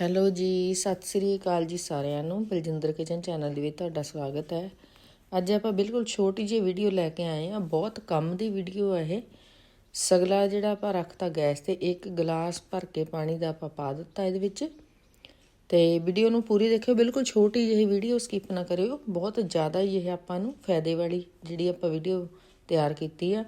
Hello ਜੀ, ਸਤਿ ਸ੍ਰੀ ਅਕਾਲ ਜੀ ਸਾਰਿਆਂ ਨੂੰ। ਬਲਜਿੰਦਰ ਕਿਚਨ ਚੈਨਲ ਦੇ ਵਿੱਚ ਤੁਹਾਡਾ ਸਵਾਗਤ ਹੈ। ਅੱਜ ਆਪਾਂ ਬਿਲਕੁਲ ਛੋਟੀ ਜਿਹੀ ਵੀਡੀਓ ਲੈ ਕੇ ਆਏ ਆ ਬਹੁਤ ਕੰਮ ਦੀ ਵੀਡੀਓ ਹੈ ਇਹ। ਸਗਲਾ ਜਿਹੜਾ ਆਪਾਂ ਰੱਖਤਾ ਗੈਸ ਤੇ, ਇੱਕ ਗਲਾਸ ਭਰ ਕੇ ਪਾਣੀ ਦਾ ਆਪਾਂ ਪਾ ਦਿੱਤਾ ਇਹਦੇ ਵਿੱਚ। ਤੇ ਵੀਡੀਓ ਨੂੰ ਪੂਰੀ ਦੇਖਿਓ। ਬਿਲਕੁਲ ਛੋਟੀ ਜਿਹੀ ਵੀਡੀਓ ਸਕਿਪ ਨਾ ਕਰਿਓ। ਬਹੁਤ ਜ਼ਿਆਦਾ ਹੀ ਇਹ ਆਪਾਂ ਨੂੰ ਫਾਇਦੇ ਵਾਲੀ ਜਿਹੜੀ ਆਪਾਂ ਵੀਡੀਓ ਤਿਆਰ ਕੀਤੀ ਆ।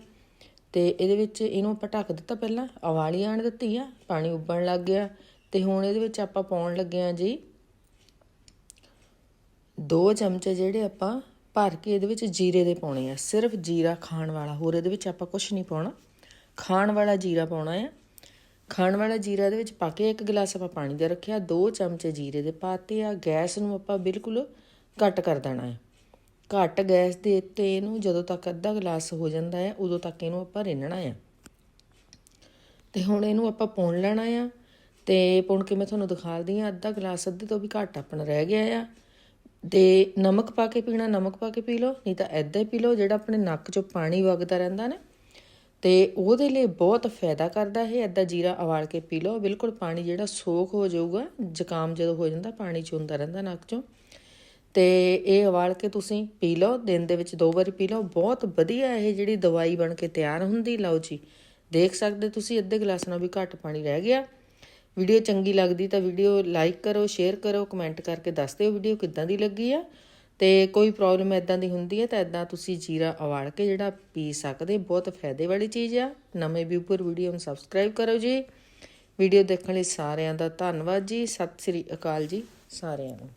ਤੇ ਇਹਦੇ ਵਿੱਚ ਇਹਨੂੰ ਆਪਾਂ ਢੱਕ ਦਿੱਤਾ ਪਹਿਲਾਂ। ਉਬਾਲੀ ਆਣ ਦਿੱਤੀ ਆ। ਪਾਣੀ ਉੱਬਲਣ ਲੱਗ ਗਿਆ। ਤੇ ਹੁਣ ਇਹਦੇ ਵਿੱਚ ਆਪਾਂ ਪਾਉਣ ਲੱਗੇ ਆ ਜੀ ਦੋ ਚਮਚੇ ਜਿਹੜੇ ਆਪਾਂ ਭਰ ਕੇ ਇਹਦੇ ਵਿੱਚ ਜੀਰੇ ਦੇ ਪਾਉਣੇ ਆ। ਸਿਰਫ ਜੀਰਾ ਖਾਣ ਵਾਲਾ, ਹੋਰ ਇਹਦੇ ਵਿੱਚ ਆਪਾਂ ਕੁਝ ਨਹੀਂ ਪਾਉਣਾ। ਖਾਣ ਵਾਲਾ ਜੀਰਾ ਪਾਉਣਾ ਆ। ਖਾਣ ਵਾਲਾ ਜੀਰਾ ਦੇ ਵਿੱਚ ਪਾ ਕੇ ਇੱਕ ਗਲਾਸ ਆਪਾਂ ਪਾਣੀ ਦਾ ਰੱਖਿਆ, ਦੋ ਚਮਚੇ ਜੀਰੇ ਦੇ ਪਾਤੇ ਆ। ਗੈਸ ਨੂੰ ਆਪਾਂ ਬਿਲਕੁਲ ਘੱਟ ਕਰ ਦੇਣਾ ਹੈ ਘੱਟ ਗੈਸ ਦੇ ਉੱਤੇ ਇਹਨੂੰ ਜਦੋਂ ਤੱਕ ਅੱਧਾ ਗਲਾਸ ਹੋ ਜਾਂਦਾ ਹੈ ਉਦੋਂ ਤੱਕ ਇਹਨੂੰ ਆਪਾਂ ਰਿੰਨਣਾ ਆ। ਤੇ ਹੁਣ ਇਹਨੂੰ ਆਪਾਂ ਪਾਉਣ ਲੈਣਾ ਆ। ਤੇ ਪੁਣ ਕੇ ਮੈਂ ਤੁਹਾਨੂੰ ਦਿਖਾਲਦੀ ਆ ਅੱਧਾ ਗਲਾਸ ਅੱਧੇ ਤੋਂ ਵੀ ਘੱਟ ਆਪਣਾ ਰਹਿ ਗਿਆ ਆ। ਤੇ ਨਮਕ ਪਾ ਕੇ ਪੀਣਾ, ਨਮਕ ਪਾ ਕੇ ਪੀ ਲਓ, ਨਹੀਂ ਤਾਂ ਐਦਾਂ ਹੀ ਪੀ ਲਓ ਜਿਹੜਾ ਆਪਣੇ ਨੱਕ 'ਚੋਂ ਪਾਣੀ ਵਗਦਾ ਰਹਿੰਦਾ ਨਾ। ਤੇ ਉਹਦੇ ਲਈ ਬਹੁਤ ਫਾਇਦਾ ਕਰਦਾ ਇਹ ਐਦਾਂ ਜੀਰਾ ਉਬਾਲ ਕੇ ਪੀ ਲਓ। ਬਿਲਕੁਲ ਪਾਣੀ ਜਿਹੜਾ ਸੋਖ ਹੋ ਜਾਊਗਾ, ਜ਼ੁਕਾਮ ਜਦੋਂ ਹੋ ਜਾਂਦਾ, ਪਾਣੀ ਚ ਰਹਿੰਦਾ ਨੱਕ 'ਚੋਂ। ਤੇ ਇਹ ਉਬਾਲ ਕੇ ਤੁਸੀਂ ਪੀ ਲਓ, ਦਿਨ ਦੇ ਵਿੱਚ ਦੋ ਵਾਰੀ ਪੀ ਲਓ। ਬਹੁਤ ਵਧੀਆ ਇਹ ਜਿਹੜੀ ਦਵਾਈ ਬਣ ਕੇ ਤਿਆਰ ਹੁੰਦੀ, ਲਓ ਜੀ। ਦੇਖ ਸਕਦੇ ਤੁਸੀਂ, ਅੱਧੇ ਗਲਾਸ ਨਾਲੋਂ ਵੀ ਘੱਟ ਪਾਣੀ ਰਹਿ ਗਿਆ। ਵੀਡੀਓ ਚੰਗੀ ਲੱਗਦੀ ਤਾਂ ਵੀਡੀਓ ਲਾਈਕ ਕਰੋ, ਸ਼ੇਅਰ ਕਰੋ, ਕਮੈਂਟ ਕਰਕੇ ਦੱਸ ਦਿਓ ਵੀਡੀਓ ਕਿੱਦਾਂ ਦੀ ਲੱਗੀ ਆ। ਤੇ ਕੋਈ ਪ੍ਰੋਬਲਮ ਐਦਾਂ ਦੀ ਹੁੰਦੀ ਹੈ ਤਾਂ ਐਦਾਂ ਤੁਸੀਂ ਜੀਰਾ ਉਬਾਲ ਕੇ ਜਿਹੜਾ ਪੀ ਸਕਦੇ, ਬਹੁਤ ਫਾਇਦੇ ਵਾਲੀ ਚੀਜ਼ ਆ। ਨਵੇਂ ਵਿਊਪਰ ਵੀਡੀਓ ਨੂੰ ਸਬਸਕ੍ਰਾਈਬ ਕਰੋ ਜੀ। ਵੀਡੀਓ ਦੇਖਣ ਲਈ ਸਾਰਿਆਂ ਦਾ ਧੰਨਵਾਦ ਜੀ। ਸਤਿ ਸ੍ਰੀ ਅਕਾਲ ਜੀ ਸਾਰਿਆਂ ਨੂੰ।